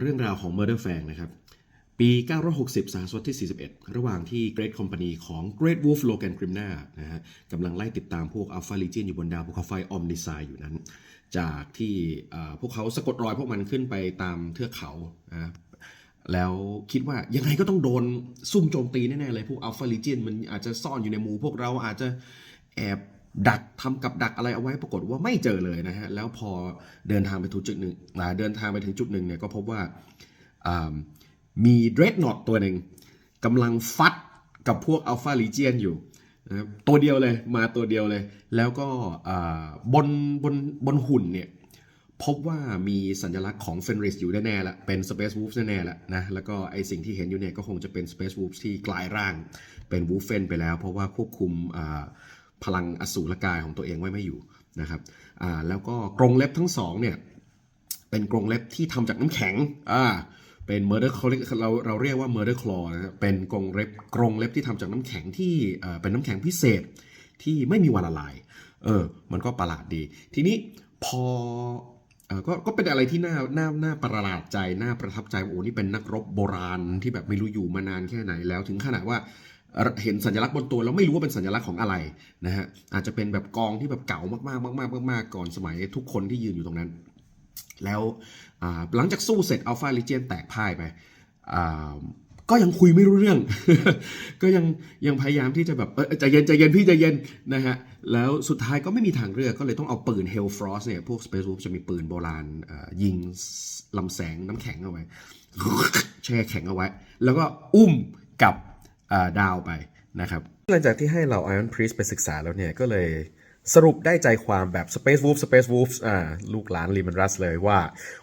เรื่องราวของ Murder Fang นะครับ ปี 960สาสวรรษที่ 41 ระหว่างที่ Great Company ของ Great Wolf Logan Grimna นะฮะกำลังไล่ติดตามพวก Alpha Legion อยู่บนดาวภูเขาไฟ Omnisci อยู่นั้น จากที่พวกเขาสะกดรอยพวกมันขึ้นไปตามเทือกเขานะแล้วคิดว่ายังไงก็ต้องโดนซุ่มโจมตีแน่ ๆ เลย พวก Alpha Legion มันอาจจะซ่อนอยู่ในหมู่พวกเราอาจจะแอบ ดักทำกับดักอะไรเอาไว้ปรากฏว่าไม่เจอเลยนะฮะแล้วพอเดินทางไปถึงจุดหนึ่งอ่าเดินทางไปถึงจุดหนึ่งเนี่ยก็พบว่ามีเดรดนอตตัวหนึ่งกำลังฟัดกับพวกอัลฟาลีเจียนอยู่นะตัวเดียวเลยมาตัวเดียวเลย แล้วก็บนบนบนหุ่นเนี่ยพบว่ามีสัญลักษณ์ของเฟนริสอยู่แน่ๆละเป็น Space Wolves แน่ๆละนะแล้วก็ไอสิ่งที่เห็นอยู่เนี่ยก็คงจะเป็น Space Wolves ที่กลายร่างเป็น w o l f e n ไปแล้ว เพราะว่าควบคุม พลังอสูรกายของตัวเองไว้ไม่อยู่นะครับอ่าแล้วก็กรงเล็บทั้งสองเนี่ยเป็นกรงเล็บที่ทำจากน้ำแข็งอ่าเป็น murder claw เราเราเรียกว่า murder claw นะครเป็นกรงเล็บกรงเล็บที่ทำจากน้ำแข็งที่เป็นน้ำแข็งพิเศษที่ไม่มีวันละลาย เออ มันก็ประหลาดดี ทีนี้พอเออก็ก็เป็นอะไรที่น่าน่าน่าประหลาดใจ น่าประทับใจว่าโอ้นี่เป็นนักรบโบราณที่แบบไม่รู้อยู่มานานแค่ไหนแล้ว ถึงขนาดว่า เห็นสัญลักษณ์บนตัวแล้วไม่รู้ว่าเป็นสัญลักษณ์ของอะไรนะฮะอาจจะเป็นแบบกองที่แบบเก่ามากๆมากๆมากๆก่อนสมัยทุกคนที่ยืนอยู่ตรงนั้น แล้วหลังจากสู้เสร็จอัลฟาลิเจียนแตกพ่ายไปก็ยังคุยไม่รู้เรื่อง ก็ยังยังพยายามที่จะแบบใจเย็นใจเย็นพี่ใจเย็นนะฮะ แล้วสุดท้ายก็ไม่มีทางเลือกก็เลยต้องเอาปืน Hell Frost เนี่ย พวก Space Wolf จะมีปืนโบราณยิงลำแสงน้ำแข็งเอาไว้ แช่แข็งเอาไว้ แล้วก็อุ้มกับ ดาวไปนะครับหลังจากที่ให้เรา Iron Priest ไปศึกษาแล้วเนี่ย ก็เลยสรุปได้ใจความแบบ Space Wolf Space Wolves อ่าลูกหลานลีมันรัสเลยว่า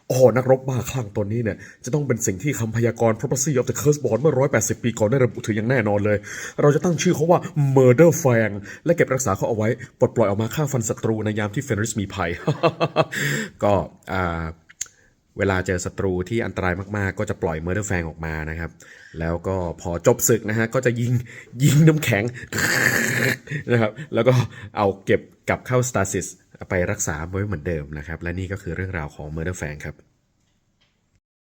โอ้นักรบบ้าคลั่งตนนี้เนี่ย จะต้องเป็นสิ่งที่คำพยากรณ์ Prophecy of the Curse Born เมื่อ 180 ปีก่อนได้ระบุถึงอย่างแน่นอนเลย เราจะตั้งชื่อเขาว่า Murder Fang และเก็บรักษาเขาเอาไว้ ปลดปล่อยออกมาฆ่าฟันศัตรูในยามที่เฟนริสมีภัย ก็อ่า เวลาเจอศัตรูที่อันตรายมากๆ ก็จะปล่อยเมอร์เดอร์แฟงออกมานะครับ แล้วก็พอจบศึกนะฮะก็จะยิงยิงน้ำแข็งนะครับแล้วก็เอาเก็บกลับเข้าสตาซิสไปรักษาไว้เหมือนเดิมนะครับ และนี่ก็คือเรื่องราวของเมอร์เดอร์แฟงครับ